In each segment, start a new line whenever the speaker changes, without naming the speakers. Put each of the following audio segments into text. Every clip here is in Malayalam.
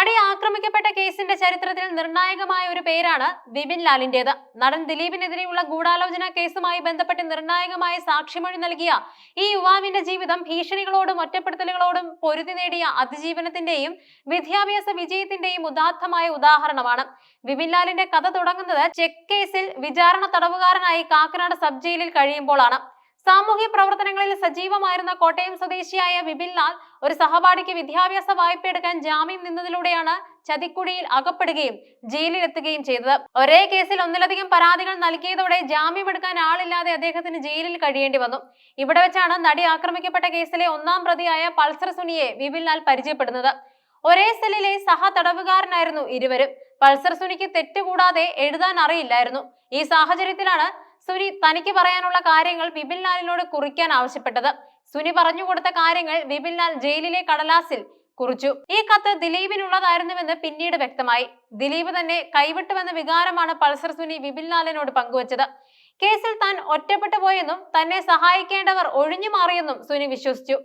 നടി ആക്രമിക്കപ്പെട്ട കേസിന്റെ ചരിത്രത്തിൽ നിർണായകമായ ഒരു പേരാണ് വിപിൻ ലാലിന്റേത്. നടൻ ദിലീപിനെതിരെയുള്ള ഗൂഢാലോചന കേസുമായി ബന്ധപ്പെട്ട് നിർണായകമായ സാക്ഷിമൊഴി നൽകിയ ഈ യുവാവിന്റെ ജീവിതം ഭീഷണികളോടും ഒറ്റപ്പെടുത്തലുകളോടും പൊരുതി നേടിയ അതിജീവനത്തിന്റെയും വിദ്യാഭ്യാസ വിജയത്തിന്റെയും ഉദാത്തമായ ഉദാഹരണമാണ്. വിപിൻ ലാലിന്റെ കഥ തുടങ്ങുന്നത് ചെക്ക് കേസിൽ വിചാരണ തടവുകാരനായി കാക്കനാട് സബ് ജയിലിൽ കഴിയുമ്പോഴാണ്. സാമൂഹ്യ പ്രവർത്തനങ്ങളിൽ സജീവമായിരുന്ന കോട്ടയം സ്വദേശിയായ വിപിൻ ലാൽ ഒരു സഹപാഠിക്ക് വിദ്യാഭ്യാസ വായ്പ എടുക്കാൻ ജാമ്യം നിന്നതിലൂടെയാണ് ചതിക്കുഴിയിൽ അകപ്പെടുകയും ജയിലിലെത്തുകയും ചെയ്തത്. ഒരേ കേസിൽ ഒന്നിലധികം പരാതികൾ നൽകിയതോടെ ജാമ്യം എടുക്കാൻ ആളില്ലാതെ അദ്ദേഹത്തിന് ജയിലിൽ കഴിയേണ്ടി വന്നു. ഇവിടെ വെച്ചാണ് നടി ആക്രമിക്കപ്പെട്ട കേസിലെ ഒന്നാം പ്രതിയായ പൾസർ സുനിയെ വിപിൻ ലാൽ പരിചയപ്പെടുന്നത്. ഒരേ സെല്ലിലെ സഹ തടവുകാരനായിരുന്നു ഇരുവരും. പൾസർ സുനിക്ക് തെറ്റുകൂടാതെ എഴുതാൻ അറിയില്ലായിരുന്നു. ഈ സാഹചര്യത്തിലാണ് സുനി തനിക്ക് പറയാനുള്ള കാര്യങ്ങൾ വിപിൻ ലാലിനോട് കുറിക്കാൻ ആവശ്യപ്പെട്ടത്. സുനി പറഞ്ഞു കൊടുത്ത കാര്യങ്ങൾ വിപിൻ ലാൽ ജയിലിലെ കടലാസിൽ കുറിച്ചു. ഈ കത്ത് ദിലീപിനുള്ളതായിരുന്നുവെന്ന് പിന്നീട് വ്യക്തമായി. ദിലീപ് തന്നെ കൈവിട്ടുവെന്ന വികാരമാണ് പൾസർ സുനി വിപിൻ ലാലിനോട് പങ്കുവച്ചത്. കേസിൽ താൻ ഒറ്റപ്പെട്ടു പോയെന്നും തന്നെ സഹായിക്കേണ്ടവർ ഒഴിഞ്ഞു മാറിയെന്നും സുനി വിശ്വസിച്ചു.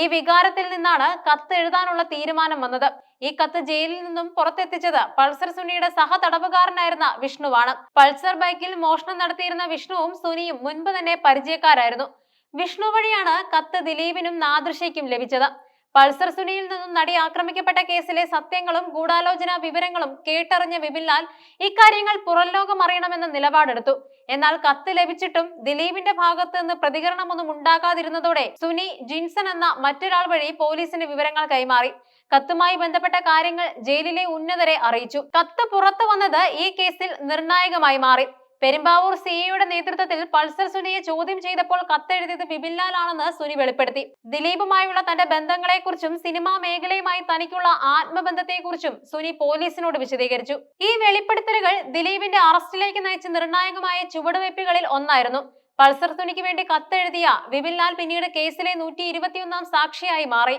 ഈ വികാരത്തിൽ നിന്നാണ് കത്ത് എഴുതാനുള്ള തീരുമാനം വന്നത്. ഈ കത്ത് ജയിലിൽ നിന്നും പുറത്തെത്തിച്ചത് പൾസർ സുനിയുടെ സഹ തടവുകാരനായിരുന്ന വിഷ്ണുവാണ്. പൾസർ ബൈക്കിൽ മോഷണം നടത്തിയിരുന്ന വിഷ്ണുവും സുനിയും മുൻപ് തന്നെ പരിചയക്കാരായിരുന്നു. വിഷ്ണു വഴിയാണ് കത്ത് ദിലീപിനും നാദൃശയ്ക്കും ലഭിച്ചത്. പൾസർ സുനിയിൽ നിന്നും നടി ആക്രമിക്കപ്പെട്ട കേസിലെ സത്യങ്ങളും ഗൂഢാലോചന വിവരങ്ങളും കേട്ടറിഞ്ഞ വിപിൻലാൽ ഇക്കാര്യങ്ങൾ പുറംലോകം അറിയണമെന്ന നിലപാടെടുത്തു. എന്നാൽ കത്ത് ലഭിച്ചിട്ടും ദിലീപിന്റെ ഭാഗത്ത് നിന്ന് പ്രതികരണമൊന്നും ഉണ്ടാകാതിരുന്നതോടെ സുനി ജിൻസൺ എന്ന മറ്റൊരാൾ വഴി പോലീസിന് വിവരങ്ങൾ കൈമാറി. കത്തുമായി ബന്ധപ്പെട്ട കാര്യങ്ങൾ ജയിലിലെ ഉന്നതരെ അറിയിച്ചു. കത്ത് പുറത്തു വന്നത് ഈ കേസിൽ നിർണായകമായി മാറി. പെരുമ്പാവൂർ സിഇയുടെ നേതൃത്വത്തിൽ പൾസർ സുനിയെ ചോദ്യം ചെയ്തപ്പോൾ കത്തെഴുതിയത് വിപിൻലാലാണെന്ന് സുനി വെളിപ്പെടുത്തി. ദിലീപുമായുള്ള തന്റെ ബന്ധങ്ങളെക്കുറിച്ചും സിനിമാ മേഖലയുമായി തനിക്കുള്ള ആത്മബന്ധത്തെക്കുറിച്ചും സുനി പോലീസിനോട് വിശദീകരിച്ചു. ഈ വെളിപ്പെടുത്തലുകൾ ദിലീപിന്റെ അറസ്റ്റിലേക്ക് നയിച്ച നിർണായകമായ ചുവടുവയ്പ്പുകളിൽ ഒന്നായിരുന്നു. പൾസർ സുനിക്ക് വേണ്ടി കത്തെഴുതിയ വിപിൻലാൽ പിന്നീട് കേസിലെ നൂറ്റി ഇരുപത്തിയൊന്നാം സാക്ഷിയായി മാറി.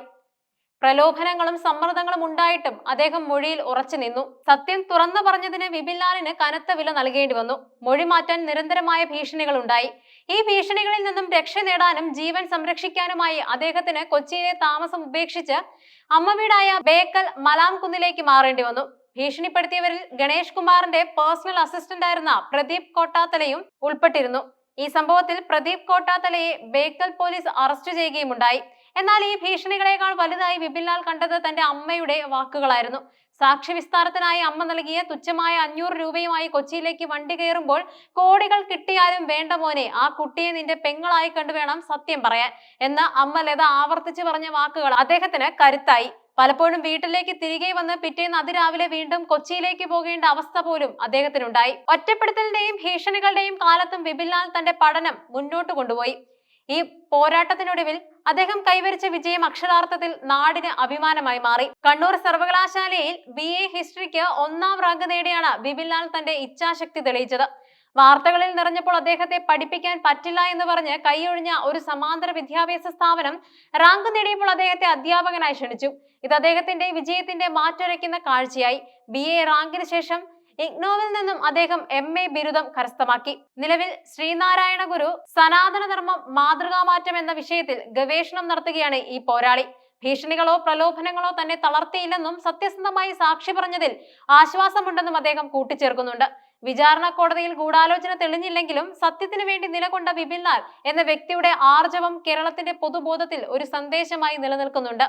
പ്രലോഭനങ്ങളും സമ്മർദ്ദങ്ങളും ഉണ്ടായിട്ടും അദ്ദേഹം മൊഴിയിൽ ഉറച്ചു നിന്നു. സത്യം തുറന്നു പറഞ്ഞതിന് വിപിൻലാലിന് കനത്ത വില നൽകേണ്ടി വന്നു. മൊഴി മാറ്റാൻ നിരന്തരമായ ഭീഷണികൾ ഉണ്ടായി. ഈ ഭീഷണികളിൽ നിന്നും രക്ഷ നേടാനും ജീവൻ സംരക്ഷിക്കാനുമായി അദ്ദേഹത്തിന് കൊച്ചിയിലെ താമസം ഉപേക്ഷിച്ച് അമ്മ വീടായ ബേക്കൽ മലാം കുന്നിലേക്ക് മാറേണ്ടി വന്നു. ഭീഷണിപ്പെടുത്തിയവരിൽ ഗണേഷ് കുമാറിന്റെ പേഴ്സണൽ അസിസ്റ്റന്റ് ആയിരുന്ന പ്രദീപ് കോട്ടാത്തലയും ഉൾപ്പെട്ടിരുന്നു. ഈ സംഭവത്തിൽ പ്രദീപ് കോട്ടാത്തലയെ ബേക്കൽ പോലീസ് അറസ്റ്റ് ചെയ്യുകയുമുണ്ടായി. എന്നാൽ ഈ ഭീഷണികളെക്കാൾ വലുതായി വിപിൻലാൽ കണ്ടത് തന്റെ അമ്മയുടെ വാക്കുകളായിരുന്നു. സാക്ഷി വിസ്താരത്തിനായി അമ്മ നൽകിയ തുച്ഛമായ അഞ്ഞൂറ് രൂപയുമായി കൊച്ചിയിലേക്ക് വണ്ടി കയറുമ്പോൾ കോടികൾ കിട്ടിയാലും വേണ്ട മോനെ ആ കുട്ടിയെ നിന്റെ പെങ്ങളായി കണ്ടു വേണം സത്യം പറയാൻ എന്ന് അമ്മ ലത ആവർത്തിച്ചു പറഞ്ഞ വാക്കുകൾ അദ്ദേഹത്തിന് കരുത്തായി. പലപ്പോഴും വീട്ടിലേക്ക് തിരികെ വന്ന് പിറ്റേന്ന് അതിരാവിലെ വീണ്ടും കൊച്ചിയിലേക്ക് പോകേണ്ട അവസ്ഥ പോലും അദ്ദേഹത്തിനുണ്ടായി. ഒറ്റപ്പെടുത്തലിന്റെയും ഭീഷണികളുടെയും കാലത്തും വിപിൻലാൽ തന്റെ പഠനം മുന്നോട്ട് കൊണ്ടുപോയി. ഈ പോരാട്ടത്തിനൊടുവിൽ അദ്ദേഹം കൈവരിച്ച വിജയം അക്ഷരാർത്ഥത്തിൽ നാടിന് അഭിമാനമായി മാറി. കണ്ണൂർ സർവകലാശാലയിൽ ബി എ ഹിസ്റ്ററിക്ക് ഒന്നാം റാങ്ക് നേടിയാണ് ബിബിൻലാൽ തന്റെ ഇച്ഛാശക്തി തെളിയിച്ചത്. വാർത്തകളിൽ നിറഞ്ഞപ്പോൾ അദ്ദേഹത്തെ പഠിപ്പിക്കാൻ പറ്റില്ല എന്ന് പറഞ്ഞ് കൈയൊഴിഞ്ഞ ഒരു സമാന്തര വിദ്യാഭ്യാസ സ്ഥാപനം റാങ്ക് നേടിയപ്പോൾ അദ്ദേഹത്തെ അധ്യാപകനായി ക്ഷണിച്ചു. ഇത് അദ്ദേഹത്തിന്റെ വിജയത്തിന്റെ മാറ്റുരയ്ക്കുന്ന കാഴ്ചയായി. ബി എ റാങ്കിന് ശേഷം ഇഗ്നോവിൽ നിന്നും അദ്ദേഹം എം എ ബിരുദം കരസ്ഥമാക്കി. നിലവിൽ ശ്രീനാരായണ ഗുരു സനാതനധർമ്മം മാതൃകാമാറ്റം എന്ന വിഷയത്തിൽ ഗവേഷണം നടത്തുകയാണ് ഈ പോരാളി. ഭീഷണികളോ പ്രലോഭനങ്ങളോ തന്നെ തളർത്തിയില്ലെന്നും സത്യസന്ധമായി സാക്ഷി പറഞ്ഞതിൽ ആശ്വാസമുണ്ടെന്നും അദ്ദേഹം കൂട്ടിച്ചേർക്കുന്നുണ്ട്. വിചാരണ കോടതിയിൽ ഗൂഢാലോചന തെളിഞ്ഞില്ലെങ്കിലും സത്യത്തിന് വേണ്ടി നിലകൊണ്ട വിപിൻലാൽ എന്ന വ്യക്തിയുടെ ആർജവം കേരളത്തിന്റെ പൊതുബോധത്തിൽ ഒരു സന്ദേശമായി നിലനിൽക്കുന്നുണ്ട്.